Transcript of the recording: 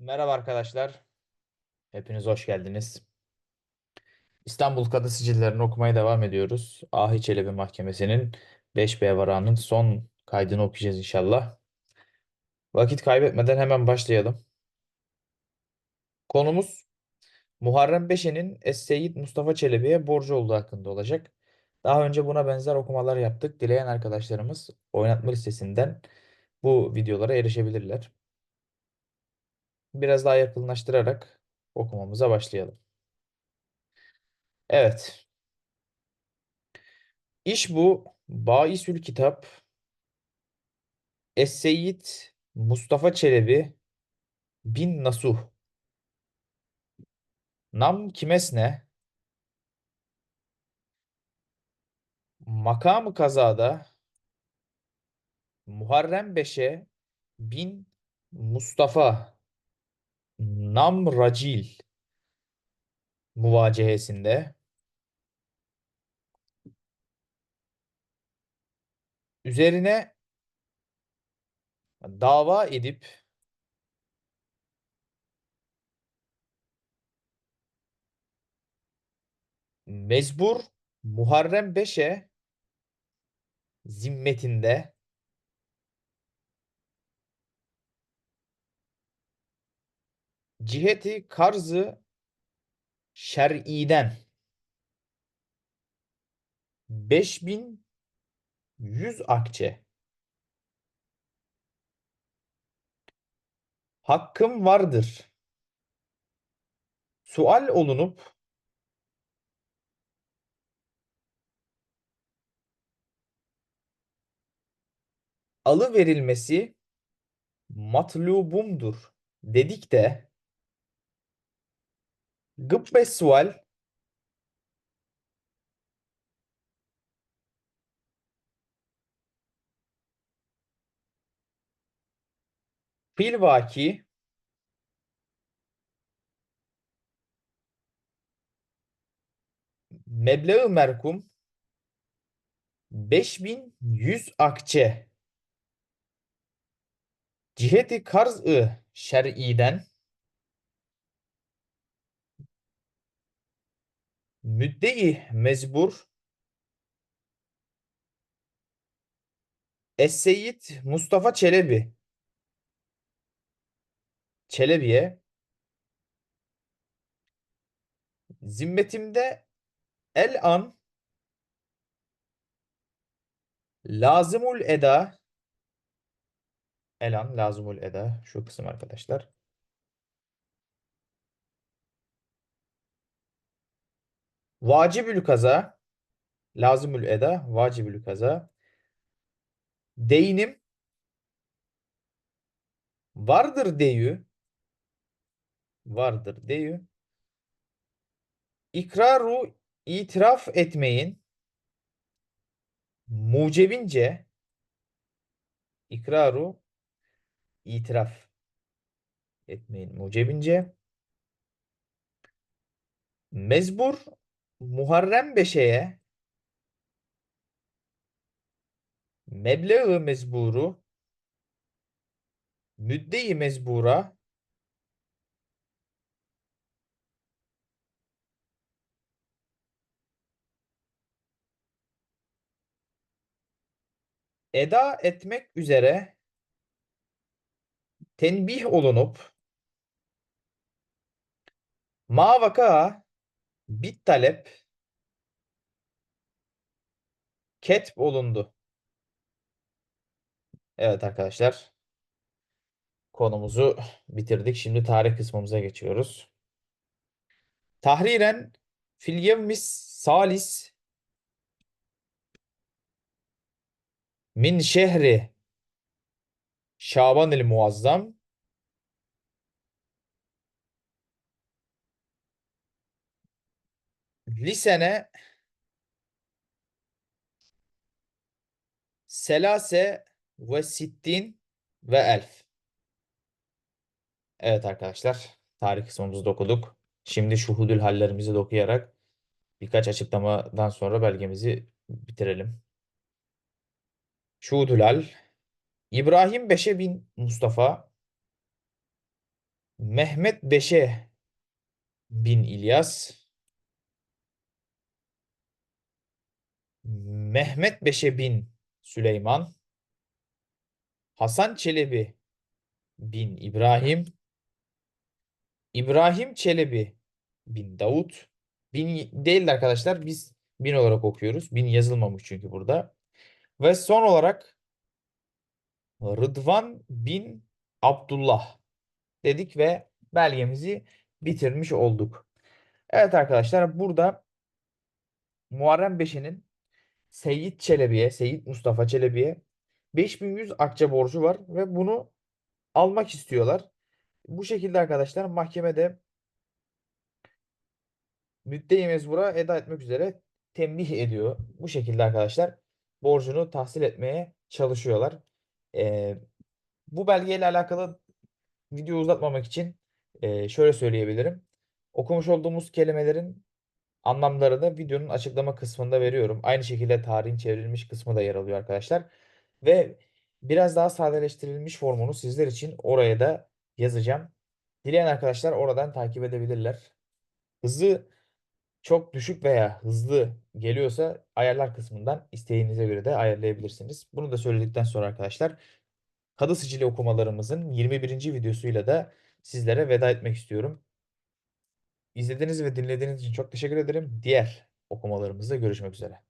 Merhaba arkadaşlar. Hepiniz hoş geldiniz. İstanbul Kadı Sicillerini okumaya devam ediyoruz. Ahi Çelebi Mahkemesi'nin 5B varağının son kaydını okuyacağız inşallah. Vakit kaybetmeden hemen başlayalım. Konumuz Muharrem Beşe'nin Es-Seyyid Mustafa Çelebi'ye borcu olduğu hakkında olacak. Daha önce buna benzer okumalar yaptık. Dileyen arkadaşlarımız oynatma listesinden bu videolara erişebilirler. Biraz daha yakınlaştırarak okumamıza başlayalım. Evet. İş bu Baisül Kitap Es-Seyyid Mustafa Çelebi bin Nasuh Nam Kimesne Makamı kazada Muharrem Beşe bin Mustafa Nam Racil muvacehesinde üzerine dava edip mezbur Muharrem Beşe zimmetinde ciheti karzı şer'iden 5100 akçe hakkım vardır. Sual olunup alı verilmesi matlubumdur dedik de gıbbe sual. Filvaki meblağı merkum. 5100 akçe. Ciheti karz-ı şer'iden müddei mezbur Es-Seyyid Mustafa Çelebi. Çelebi'ye. Zimmetimde el an. Lazımul eda. El an lazımul eda. Şu kısım arkadaşlar vacibül kaza lazımül eda vacibül kaza. Deynim vardır deyü vardır deyü. İkraru itiraf etmeyin. Mucebince ikraru itiraf etmeyin. Mucebince. Mezbur Muharrem Beşe'ye meblağı mezburu müdde-i mezbura eda etmek üzere tenbih olunup ma vaka bit talep ketb olundu. Evet arkadaşlar. Konumuzu bitirdik. Şimdi tarih kısmımıza geçiyoruz. Tahriren fil yevmis salis min şehri Şaban el Muazzam lisene selase ve sittin ve elf. Evet arkadaşlar. Tarih kısmımızı da okuduk. Şimdi şuhudül hallerimizi de okuyarak birkaç açıklamadan sonra belgemizi bitirelim. Şuhudül hal İbrahim Beşe bin Mustafa Mehmet Beşe bin İlyas. Mehmet Beşe bin Süleyman. Hasan Çelebi bin İbrahim. İbrahim Çelebi bin Davut. Bin değil de arkadaşlar biz bin olarak okuyoruz. Bin yazılmamış çünkü burada. Ve son olarak Rıdvan bin Abdullah dedik ve belgemizi bitirmiş olduk. Evet arkadaşlar burada Muharrem Beşe'nin Seyit Çelebi'ye, Seyit Mustafa Çelebi'ye 5100 akçe borcu var ve bunu almak istiyorlar. Bu şekilde arkadaşlar mahkemede müddei mezbura eda etmek üzere tembih ediyor. Bu şekilde arkadaşlar borcunu tahsil etmeye çalışıyorlar. Ee, bu belgeyle alakalı video uzatmamak için e, şöyle söyleyebilirim. Okumuş olduğumuz kelimelerin anlamlarını videonun açıklama kısmında veriyorum. Aynı şekilde tarihin çevrilmiş kısmı da yer alıyor arkadaşlar. Ve biraz daha sadeleştirilmiş formunu sizler için oraya da yazacağım. Dileyen arkadaşlar oradan takip edebilirler. Hızı çok düşük veya hızlı geliyorsa ayarlar kısmından isteğinize göre de ayarlayabilirsiniz. Bunu da söyledikten sonra arkadaşlar Kadı Sicili okumalarımızın 21. videosuyla da sizlere veda etmek istiyorum. İzlediğiniz ve dinlediğiniz için çok teşekkür ederim. Diğer okumalarımızda görüşmek üzere.